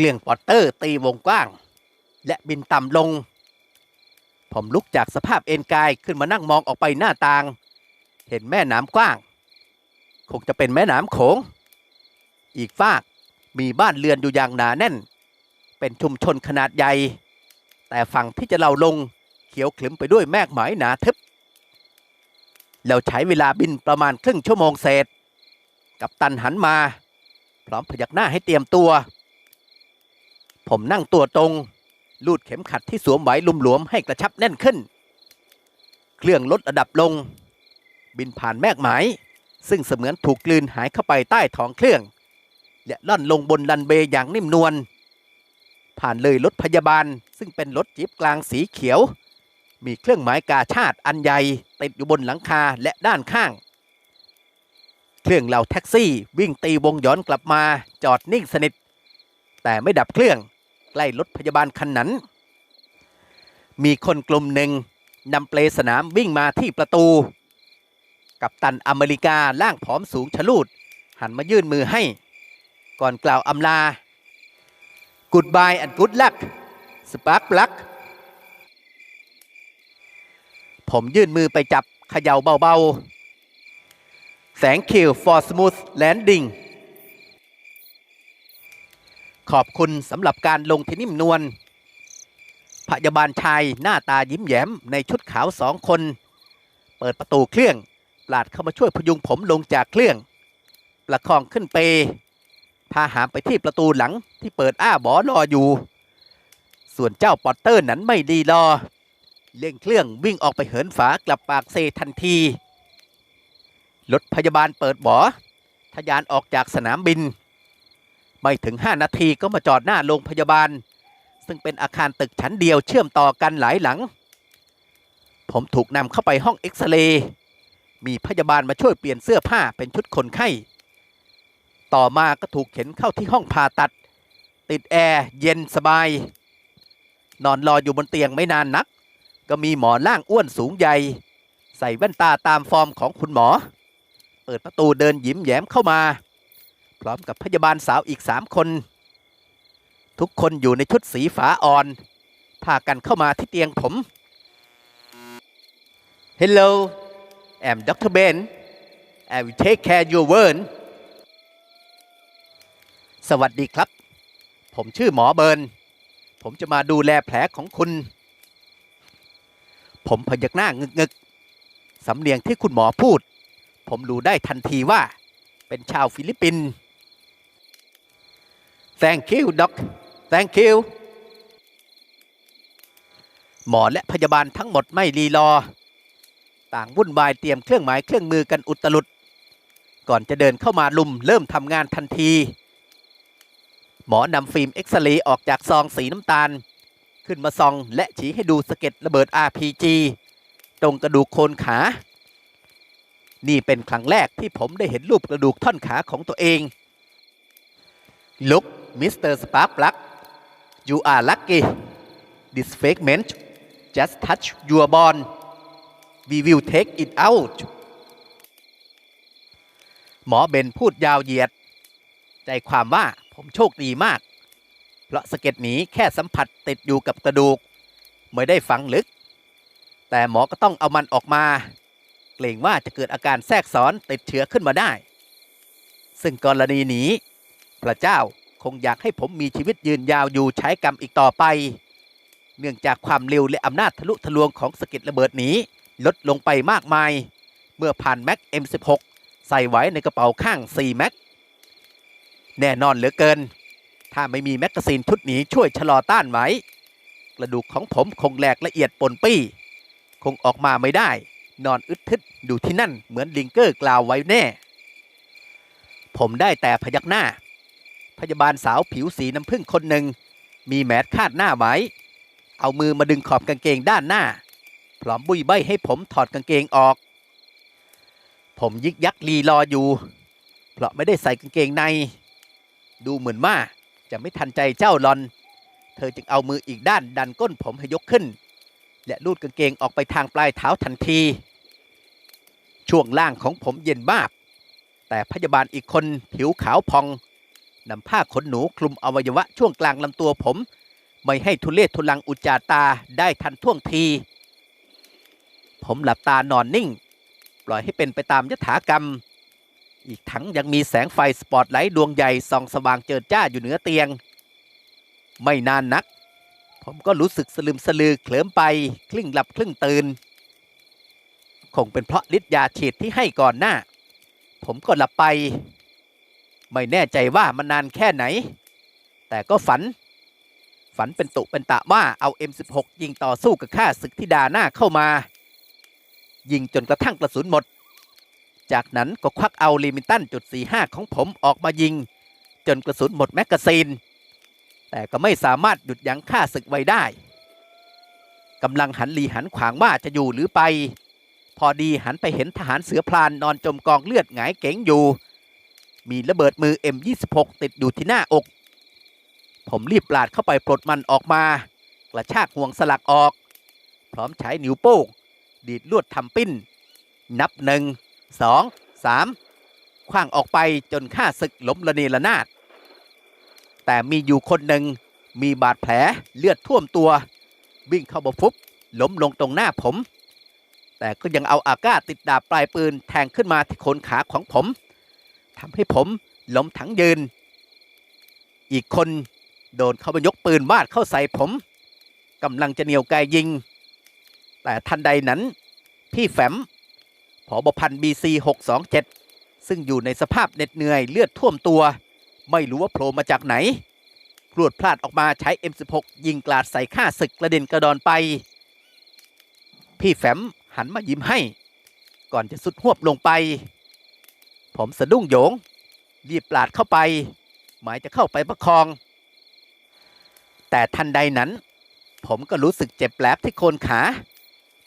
เกลียงปอตเตอร์ตีวงกว้าง และบินต่ำลง ผมลุกจากสภาพเอนกายขึ้นมานั่งมองออกไปหน้าต่าง เห็นแม่น้ำกว้าง คงจะเป็นแม่น้ำโขง อีกฝากมีบ้านเรือนอยู่อย่างหนาแน่น เป็นชุมชนขนาดใหญ่ แต่ฝั่งที่จะเราลงเขียวขลึมไปด้วยแมกหมายหนาทึบเราใช้เวลาบินประมาณครึ่งชั่วโมงเศษ กับตันหันมา พร้อมพยักหน้าให้เตรียมตัว ผมนั่งตัวตรงลูดเข็มขัดที่สวมไว้ลุ่มหลวมให้กระชับแน่นขึ้น เครื่องลดระดับลง บินผ่านแมกหมายซึ่งเสมือนถูกกลืนหายเข้าไปใต้ท้องเครื่อง และล่อนลงบนลันเบย์อย่างนิ่มนวล ผ่านเลยรถพยาบาลซึ่งเป็นรถจี๊ปกลางสีเขียว มีเครื่องหมายกาชาติอันใหญ่ติดอยู่บนหลังคาและด้านข้าง เครื่องเหล่าแท็กซี่วิ่งตีวงย้อนกลับมาจอดนิ่งสนิท แต่ไม่ดับเครื่อง ใกล้รถพยาบาลคันนั้น มีคนกลุ่มหนึ่งนำเปลสนามวิ่งมาที่ประตู กับตันอเมริกาล่างผอมสูงชะลูด หันมายื่นมือให้ ก่อนกล่าวอำลา Goodbye and good luck Spark Plug ผมยื่นมือไปจับเขย่าเบาๆ Thank you for smooth landing ขอบคุณสำหรับการลงที่นิ่มนวลพยาบาลชายหน้าตายิ้มแย้มในชุดขาวสองคน เปิดประตูเครื่องปลาดเข้ามาช่วยพยุงผมลงจากเครื่อง ประคองขึ้นเป พาหามไปที่ประตูหลังที่เปิดอ้าบอรออยู่ ส่วนเจ้าปอตเตอร์นั้นไม่ดีรอเร่งเครื่องวิ่งออกไปเหินฝากลับปากเซทันทีรถพยาบาลเปิดบอทะยานออกจากสนามบิน ไม่ถึง 5 นาทีก็มาจอดหน้าโรงพยาบาล ซึ่งเป็นอาคารตึกชั้นเดียวเชื่อมต่อกันหลายหลัง ผมถูกนำเข้าไปห้องเอ็กซเรย์มีพยาบาลมาช่วยเปลี่ยนเสื้อผ้าเป็นชุดคนไข้ ต่อมาก็ถูกเข็นเข้าที่ห้องผ่าตัด ติดแอร์เย็นสบาย นอนรออยู่บนเตียงไม่นานนัก ก็มีหมอล่างอ้วนสูงใหญ่ ใส่แว่นตาตามฟอร์มของคุณหมอ เปิดประตูเดินยิ้มแย้มเข้ามา พร้อมกับพยาบาลสาวอีกสามคน ทุกคนอยู่ในชุดสีฝาอ่อน พากันเข้ามาที่เตียงผม Hello I'm Dr. Ben I will take care your wound สวัสดีครับ ผมชื่อหมอเบิร์น ผมจะมาดูแลแผลของคุณ ผมพยักหน้างึกๆสำเนียงที่คุณหมอพูด ผมรู้ได้ทันทีว่าเป็นชาวฟิลิปปินส์ Thank you doc Thank you หมอและพยาบาลทั้งหมดไม่รีรอ ต่างวุ่นวายเตรียมเครื่องหมายเครื่องมือกันอุตลุด ก่อนจะเดินเข้ามาลุมเริ่มทำงานทันที หมอนำฟิล์มเอ็กซเรย์ออกจากซองสีน้ำตาล ขึ้นมาซองและชี้ให้ดูสะเก็ดระเบิด RPG ตรงกระดูกโคนขา นี่เป็นครั้งแรกที่ผมได้เห็นรูปกระดูกท่อนขาของตัวเอง Look Mr. Sparkplug you are lucky this fragment just touch your bone we will take it out หมอเบนพูดยาวเหยียด ใจความว่าผมโชคดีมาก เพราะสะเก็ดหนีแค่สัมผัสติดอยู่กับกระดูก ไม่ได้ฝังลึก แต่หมอก็ต้องเอามันออกมา เกรงว่าจะเกิดอาการแทรกซ้อนติดเชื้อขึ้นมาได้ ซึ่งกรณีนี้ พระเจ้า คงอยากให้ผมมีชีวิตยืนยาวอยู่ใช้กรรมอีกต่อไป เนื่องจากความเร็วและอำนาจทะลุทะลวงของสะเก็ดระเบิดนี้ ลดลงไปมากมาย เมื่อผ่านแม็ก M16 ใส่ไว้ในกระเป๋าข้าง 4 แม็ก แน่นอนเหลือเกิน ถ้าไม่มีแมกกาซีนชุดนี้ช่วยชะลอต้านไว้ กระดูกของผมคงแหลกละเอียดปนปี้ คงออกมาไม่ได้ นอนอึดทึดอยู่ที่นั่นเหมือนลิงเกอร์กล่าวไว้แน่ ผมได้แต่พยักหน้า พยาบาลสาวผิวสีน้ำผึ้งคนหนึ่ง มีแมสคาดหน้าไว้ เอามือมาดึงขอบกางเกงด้านหน้า พร้อมบุยใบให้ผมถอดกางเกงออก ผมยิกยักลีรออยู่ เพราะไม่ได้ใส่กางเกงใน ดูเหมือนว่าจะไม่ทันใจเจ้าลอน เธอจึงเอามืออีกด้านดันก้นผมให้ยกขึ้น และลูดกางเกงออกไปทางปลายเท้าทันที ช่วงล่างของผมเย็นมาก แต่พยาบาลอีกคนผิวขาวพอง นำผ้าขนหนูคลุมอวัยวะช่วงกลางลำตัวผม ไม่ให้ทุเลศทุลังอุจจาตาได้ทันท่วงที ผมหลับตานอนนิ่ง ปล่อยให้เป็นไปตามยถากรรม อีกทั้งยังมีแสงไฟสปอตไลท์ดวงใหญ่ส่องสว่างเจิดจ้าอยู่เหนือเตียง ไม่นานนัก ผมก็รู้สึกสลืมสลือเคลิ้มไปครึ่งหลับครึ่งตื่นคงเป็นเพราะฤทธิ์ยาฉีดที่ให้ก่อนหน้า ผมก็หลับไป ไม่แน่ใจว่ามันนานแค่ไหน แต่ก็ฝัน ฝันเป็นตุเป็นตะว่าเอา M16 ยิงต่อสู้กับข้าศึกที่ดาหน้าเข้ามา ยิงจนกระทั่งกระสุนหมด จากนั้นก็ควักเอาลิมิตันจุด45 ของผมออกมายิง จนกระสุนหมดแมกกาซีน แต่ก็ไม่สามารถหยุดยั้งข้าศึกไว้ได้กำลังหันหลีหันขวางว่าจะอยู่หรือไป พอดีหันไปเห็นทหารเสือพลานนอนจมกองเลือดหงายเก๋งอยู่ มีระเบิดมือ M26 ติดอยู่ที่หน้าอก ผมรีบปลาดเข้าไปปลดมันออกมา กระชากห่วงสลักออก พร้อมใช้นิ้วโป้งดีดลวดทำปิ้น นับหนึ่งสองสามคว้างออกไปจนข้าศึกล้มละเนระนาด แต่มีอยู่คนหนึ่งมีบาดแผลเลือดท่วมตัววิ่งเข้ามาฟุบล้มลงตรงหน้าผม แต่ก็ยังเอาอากาติดดาบปลายปืนแทงขึ้นมาที่โคนขาของผม ทำให้ผมล้มทั้งยืน อีกคนโดนเขามายกปืนวาดเข้าใส่ผมกำลังจะเหนียวไกยิง แต่ทันใดนั้น พี่แฟมผอบพันบีซี627ซึ่งอยู่ในสภาพเหน็ดเหนื่อยเลือดท่วมตัว ไม่รู้ว่าโผล่มาจากไหนพรวดพลาดออกมาใช้ M16 ยิงกลาดใส่ข้าศึกกระเด็นกระดอนไป พี่แฟมหันมายิ้มให้ ก่อนจะสุดหวบลงไป ผมสะดุ้งโยงรีบปลาดเข้าไป หมายจะเข้าไปประคอง แต่ทันใดนั้น ผมก็รู้สึกเจ็บแผลบที่โคนขา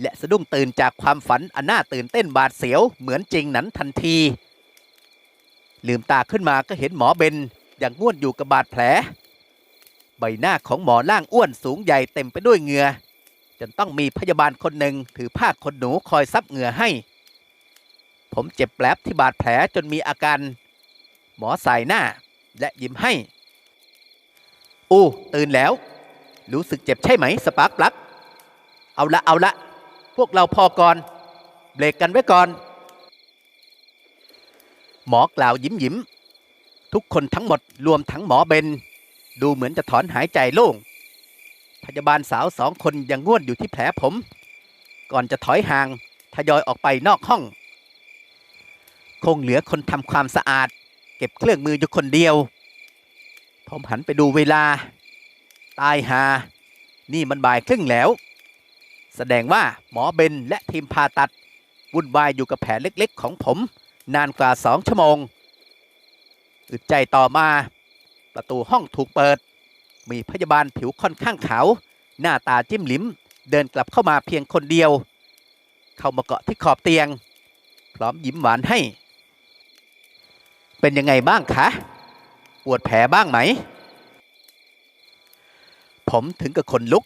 และสะดุ้งตื่นจากความฝันอันน่าตื่นเต้นบาดเสียวเหมือนจริงนั้นทันที ลืมตาขึ้นมาก็เห็นหมอเบนอย่างง่วนอยู่กับบาดแผล ใบหน้าของหมอล่างอ้วนสูงใหญ่เต็มไปด้วยเหงื่อจนต้องมีพยาบาลคนหนึ่งถือผ้าขนหนูคอยซับเหงื่อให้ ผมเจ็บแผลบที่บาดแผลจนมีอาการ หมอสายหน้าและยิ้มให้ อู้ตื่นแล้ว รู้สึกเจ็บใช่ไหมสปาร์คปลักเอาละเอาละพวกเราพอก่อน เบรกกันไว้ก่อน หมอกล่าวยิ้มยิ้ม ทุกคนทั้งหมดรวมทั้งหมอเบน ดูเหมือนจะถอนหายใจโล่ง พยาบาลสาวสองคนยังง่วนอยู่ที่แผลผม ก่อนจะถอยห่างทยอยออกไปนอกห้อง คงเหลือคนทำความสะอาด เก็บเครื่องมืออยู่คนเดียว ผมหันไปดูเวลา ตายหา นี่มันบ่ายครึ่งแล้ว แสดงว่าหมอเบนและทีมผ่าตัด วุ่นวายอยู่กับแผลเล็กๆ ของผม นานกว่าสองชั่วโมง อึดใจต่อมา ประตูห้องถูกเปิด มีพยาบาลผิวค่อนข้างขาว หน้าตาจิ้มลิ้ม เดินกลับเข้ามาเพียงคนเดียว เข้ามาเกาะที่ขอบเตียง พร้อมยิ้มหวานให้ เป็นยังไงบ้างคะปวดแผลบ้างไหม ผมถึงกับขนลุก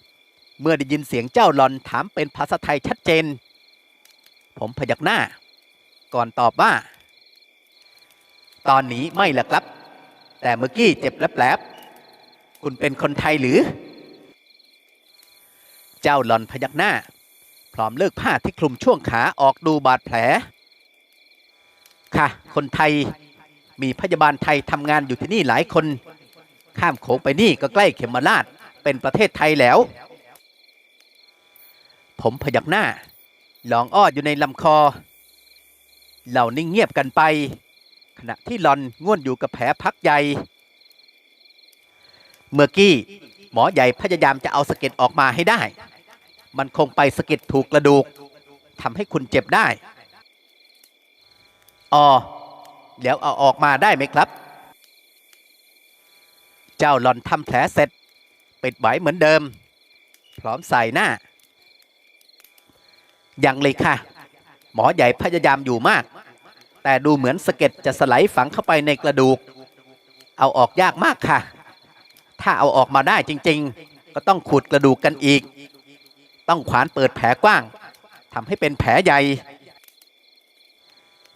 เมื่อได้ยินเสียงเจ้าหลอนถามเป็นภาษาไทยชัดเจน ผมพยักหน้า ก่อนตอบว่า ตอนนี้ไม่ละครับ แต่เมื่อกี้เจ็บแผลบๆคุณเป็นคนไทยหรือ เจ้าหลอนพยักหน้า พร้อมเลิกผ้าที่คลุมช่วงขาออกดูบาดแผล ค่ะ คนไทย มีพยาบาลไทยทำงานอยู่ที่นี่หลายคน ข้ามโขงไปนี่ก็ใกล้เขมราชเป็นประเทศไทยแล้ว ผมพยักหน้าหลองอ้ออยู่ในลำคอ เหล่านิ่งเงียบกันไป ขณะที่หลอนง่วนอยู่กับแผลพักใหญ่ เมื่อกี้หมอใหญ่พยายามจะเอาสะเก็ดออกมาให้ได้ มันคงไปสะเก็ดถูกกระดูกทำให้คุณเจ็บได้อ๋อ แล้วเอาออกมาได้ไหมครับ เจ้าหลอนทำแผลเสร็จ ปิดไว้เหมือนเดิม พร้อมใส่หน้า ยังเลยค่ะ หมอใหญ่พยายามอยู่มาก แต่ดูเหมือนสะเก็ดจะสไลด์ฝังเข้าไปในกระดูก เอาออกยากมากค่ะ ถ้าเอาออกมาได้จริง ๆ ก็ต้องขูดกระดูกกันอีก ต้องขวานเปิดแผลกว้างทำให้เป็นแผลใหญ่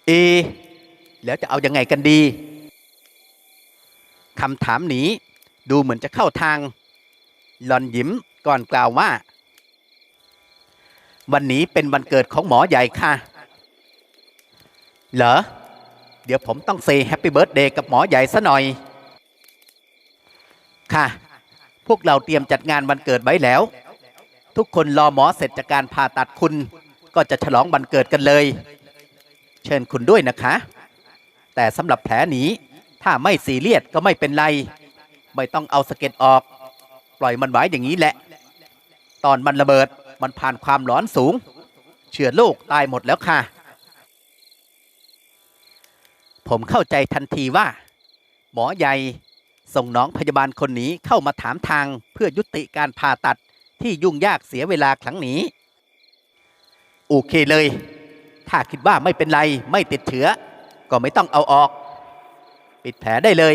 เอ แล้วจะเอายังไงกันดีคำถามนี้ดูเหมือนจะเข้าทางหลอนยิ้มก่อนกล่าวว่า วันนี้เป็นวันเกิดของหมอใหญ่ค่ะ เหรอ เดี๋ยวผมต้องเซแฮปปี้เบิร์ดเดย์กับหมอใหญ่ซะหน่อย ค่ะ พวกเราเตรียมจัดงานวันเกิดไว้แล้ว ทุกคนรอหมอเสร็จจากการผ่าตัดคุณ ก็จะฉลองวันเกิดกันเลย เชิญคุณด้วยนะคะ แต่สำหรับแผลนี้ถ้าไม่ซีเรียสก็ไม่เป็นไร ไม่ต้องเอาสะเก็ดออก ปล่อยมันไว้อย่างนี้แหละ ตอนมันระเบิดมันผ่านความร้อนสูง เชื้อโรคตายหมดแล้วค่ะ ผมเข้าใจทันทีว่า หมอใหญ่ส่งน้องพยาบาลคนนี้เข้ามาถามทางเพื่อยุติการผ่าตัดที่ยุ่งยากเสียเวลาครั้งนี้โอเคเลย ถ้าคิดว่าไม่เป็นไรไม่ติดเชื้อ ก็ไม่ต้องเอาออก ปิดแผลได้เลย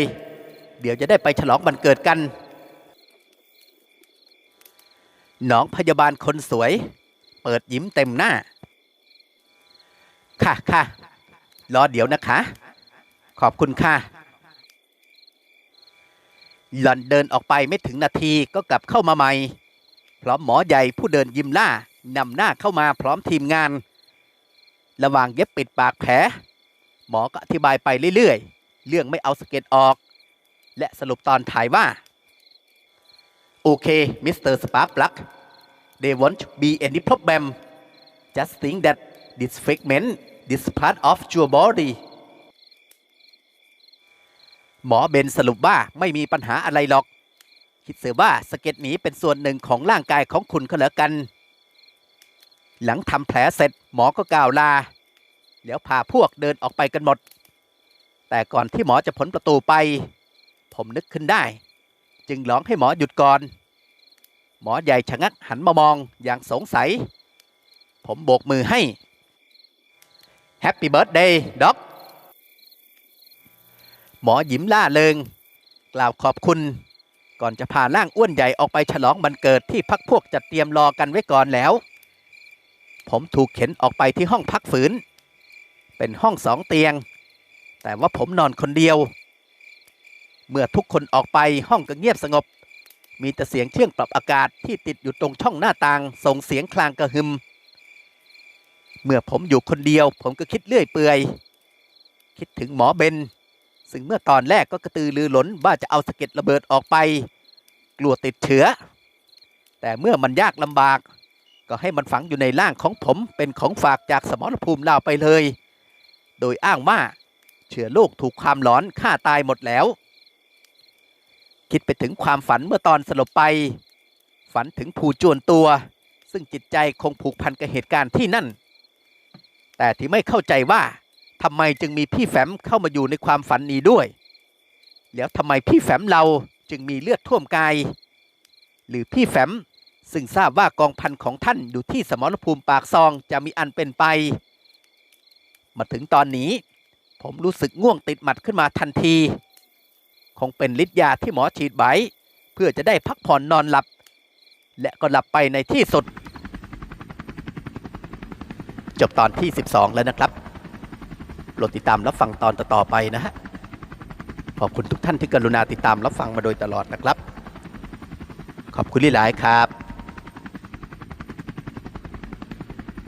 เดี๋ยวจะได้ไปฉลองวันเกิดกัน น้องพยาบาลคนสวย เปิดยิ้มเต็มหน้า ค่ะค่ะรอเดี๋ยวนะคะ ขอบคุณค่ะหล่อนเดินออกไปไม่ถึงนาทีก็กลับเข้ามาใหม่ พร้อมหมอใหญ่ผู้เดินยิ้มล่านำหน้าเข้ามาพร้อมทีมงาน ระหว่างเย็บปิดปากแผล หมอก็อธิบายไปเรื่อยๆ เรื่องไม่เอาสเก็ตออก และสรุปตอนถ่ายว่า โอเคมิสเตอร์สปาร์ p ปลัก they won't be any problem just think that this fragment this part of your body หมอเบนสรุปว่าไม่มีปัญหาอะไรหรอก คิดเสียว่าสะเก็ตหนีเป็นส่วนหนึ่งของร่างกายของคุณก็แล้วกัน หลังทำแผลเสร็จหมอก็กล่าวลา แล้วพาพวกเดินออกไปกันหมด แต่ก่อนที่หมอจะพ้นประตูไป ผมนึกขึ้นได้ จึงร้องให้หมอหยุดก่อน หมอใหญ่ชะงักหันมามองอย่างสงสัย ผมโบกมือให้ Happy Birthday ด็อกหมอยิ้มล่าเริง กล่าวขอบคุณ ก่อนจะพาร่างอ้วนใหญ่ออกไปฉลองวันเกิดที่พักพวกจัดเตรียมรอกันไว้ก่อนแล้ว ผมถูกเข็นออกไปที่ห้องพักฝืน เป็นห้องสองเตียง แต่ว่าผมนอนคนเดียว เมื่อทุกคนออกไปห้องก็เงียบสงบ มีแต่เสียงเครื่องปรับอากาศที่ติดอยู่ตรงช่องหน้าต่างส่งเสียงคลางกระหึม เมื่อผมอยู่คนเดียว ผมก็คิดเรื่อยเปื่อย คิดถึงหมอเบนซึ่งเมื่อตอนแรกก็กระตือรือร้นว่าจะเอาสะเก็ดระเบิดออกไป กลัวติดเชื้อ แต่เมื่อมันยากลำบาก ก็ให้มันฝังอยู่ในร่างของผมเป็นของฝากจากสมรภูมิลาวไปเลย โดยอ้างว่า เชื้อโรคถูกความร้อนฆ่าตายหมดแล้ว คิดไปถึงความฝันเมื่อตอนสลบไป ฝันถึงผู้จวนตัว ซึ่งจิตใจคงผูกพันกับเหตุการณ์ที่นั่น แต่ที่ไม่เข้าใจว่าทำไมจึงมีพี่แฟ้มเข้ามาอยู่ในความฝันนี้ด้วย แล้วทำไมพี่แฟ้มเราจึงมีเลือดท่วมกาย หรือพี่แฟ้มซึ่งทราบว่ากองพันของท่านอยู่ที่สมรภูมิปากซองจะมีอันเป็นไป มาถึงตอนนี้ ผมรู้สึกง่วงติดหมัดขึ้นมาทันที คงเป็นฤทธิ์ยาที่หมอฉีดไว้เพื่อจะได้พักผ่อนนอนหลับ และก็หลับไปในที่สุด จบตอนที่ 12 แล้วนะครับโปรดติดตามรับฟังตอนต่อๆไปนะฮะขอบคุณทุกท่านที่กรุณาติดตามรับฟังมาโดยตลอดนะครับ ขอบคุณหลายครับ